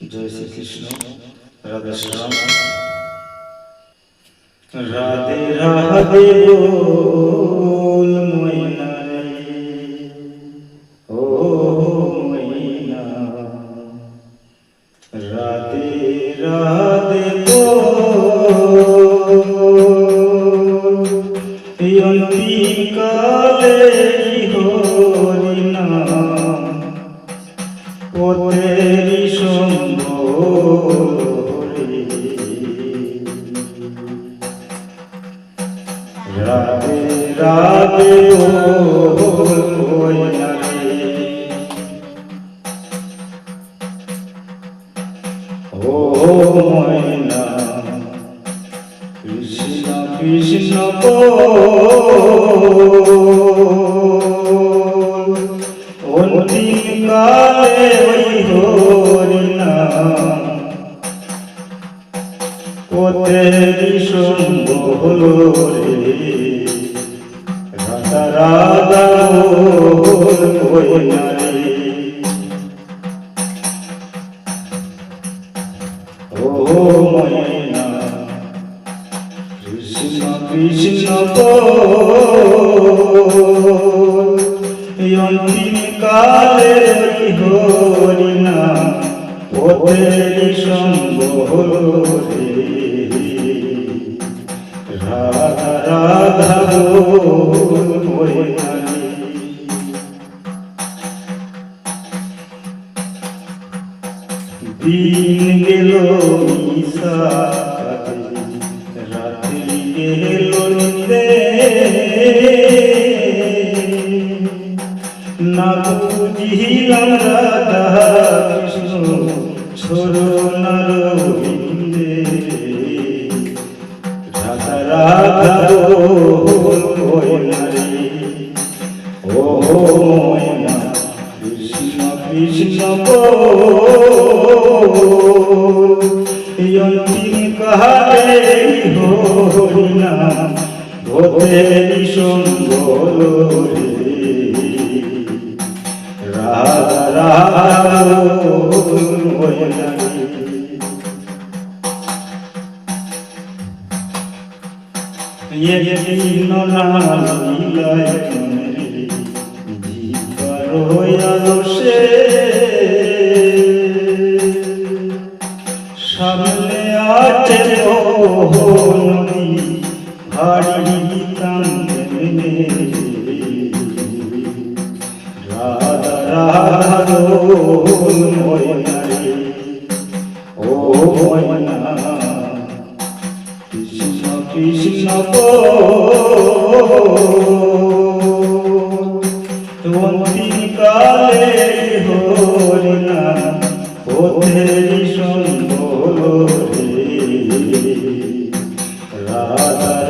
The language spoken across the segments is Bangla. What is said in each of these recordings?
জয় শ্রীকৃষ্ণ রাধে শ্যাম। রাধে রাধে বল ময়না ও ময়না। রাধে রাধে বল। এই অন্তিকালে কৃষ্ণ অন্তিম কালে পথেরি সম্বল রে। ময়না কৃষ্ণ কৃষ্ণ অন্তিম কালে হরি না পথেরি সম্বল রাধা রাধা। দিন গেল রাত্রি গেল না বুঝিলাম রাধা কৃষ্ণ ছোড়ো কৃষ্ণ অন্তিম কালে হরিনা ভোতেরি সম্বল রাধা রাধা ময়না यदीन लीलाय जीवरो সে সামনে রে ও ময়না কৃষ্ণ কৃষ্ণ অন্তিম কালে হরি না পথেরি সম্বল রাধা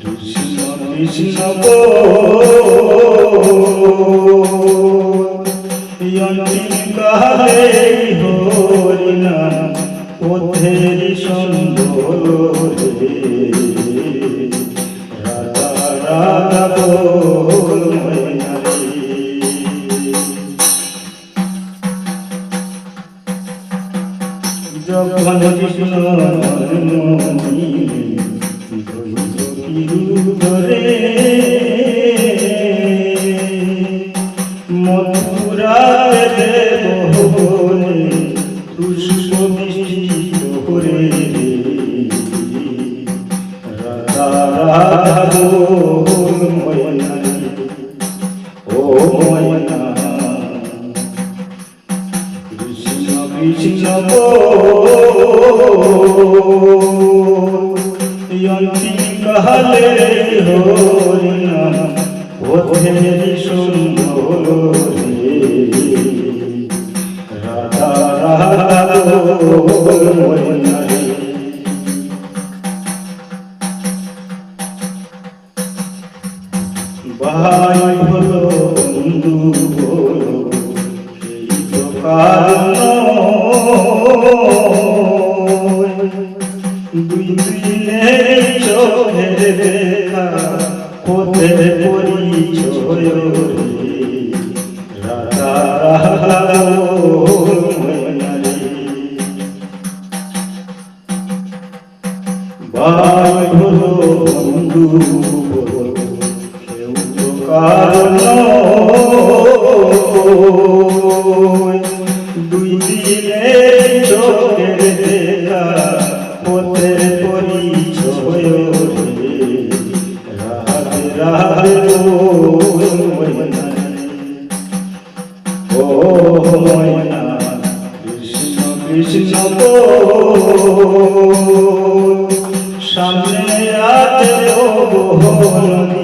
কৃষ্ণ কৃষ্ণ অন্তিম কালে হরি না পথেরি সম্বল রাধা রাধা ধরে মথুরার দেব পুষ্প মিষ্টি করে রাধা রাধা Oh, ভাই হলো বন্ধু হলো সেই প্রকার দুই দিনে চলে কারণ দুই দিনে চোখের দেখা পথের পরিচয় রাধে রাধে ও ময়না, কৃষ্ণ কৃষ্ণ সামনে আছে ভবনী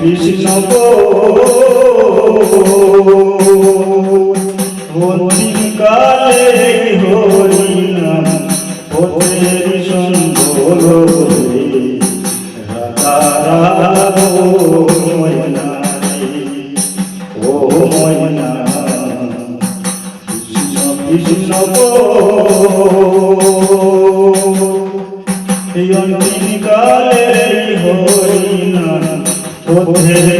কৃষ্ণ কালে হরি নাম পথের সম্বল রাধা রাধা কৃষ্ণ কৃষ্ণ 不是是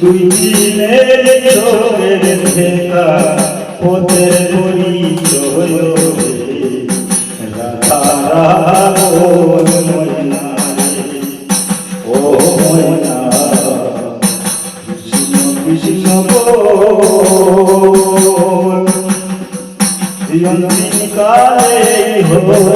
দুই দিনের চোরের ঠেকা ওদের পরি রাধা ও ময়না ও ময়না কৃষ্ণ কৃষ্ণ বল জীবন কালে হো